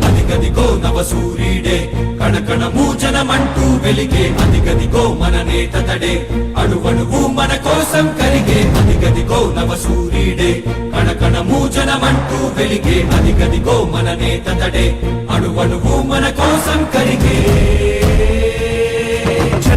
అదిగదిగో నవ సూర్యుడే కణకణము జనమంటూ వెలిగే అదిగదిగో మన నేతడే అడువడువు మన కోసం కలిగే అదిగదిగో నవ సూర్యుడే కణకణము జనమంటూ వెలిగే అదిగదిగో మన నేతడే అడువడువు మన కోసం కలిగే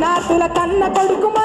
నా కన్న కొడుకు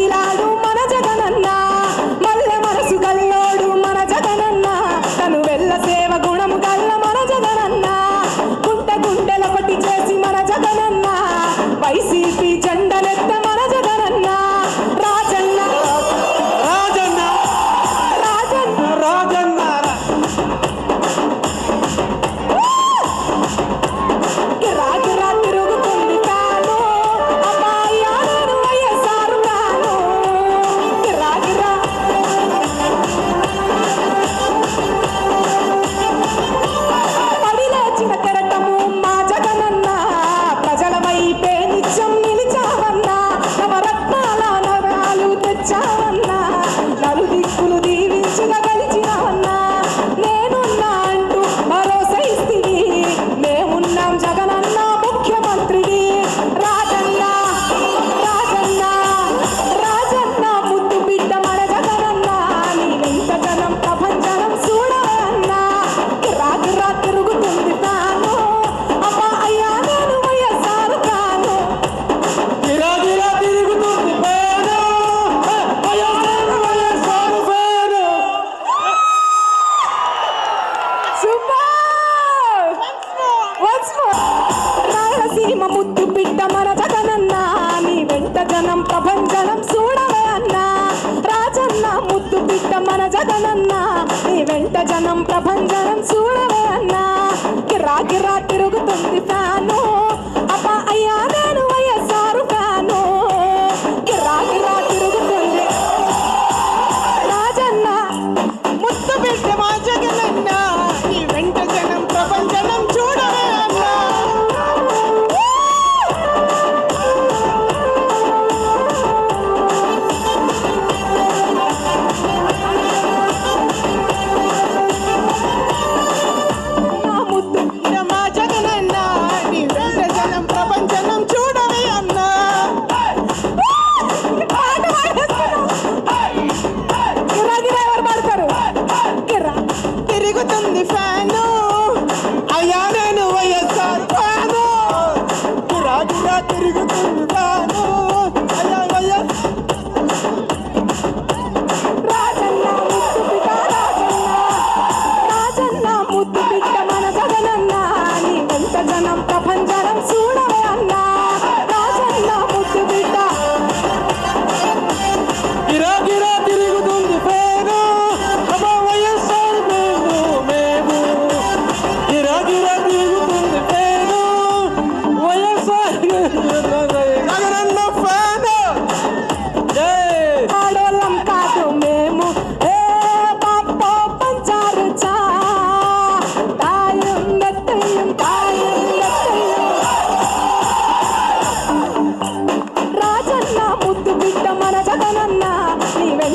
Adila I'm జగనన్నా నీ వెంట జనం ప్రపంచం చూడవే అన్నా. కిరాకిరా తిరుగుతుంది ఫ్యాన్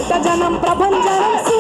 जनम प्रभंजनम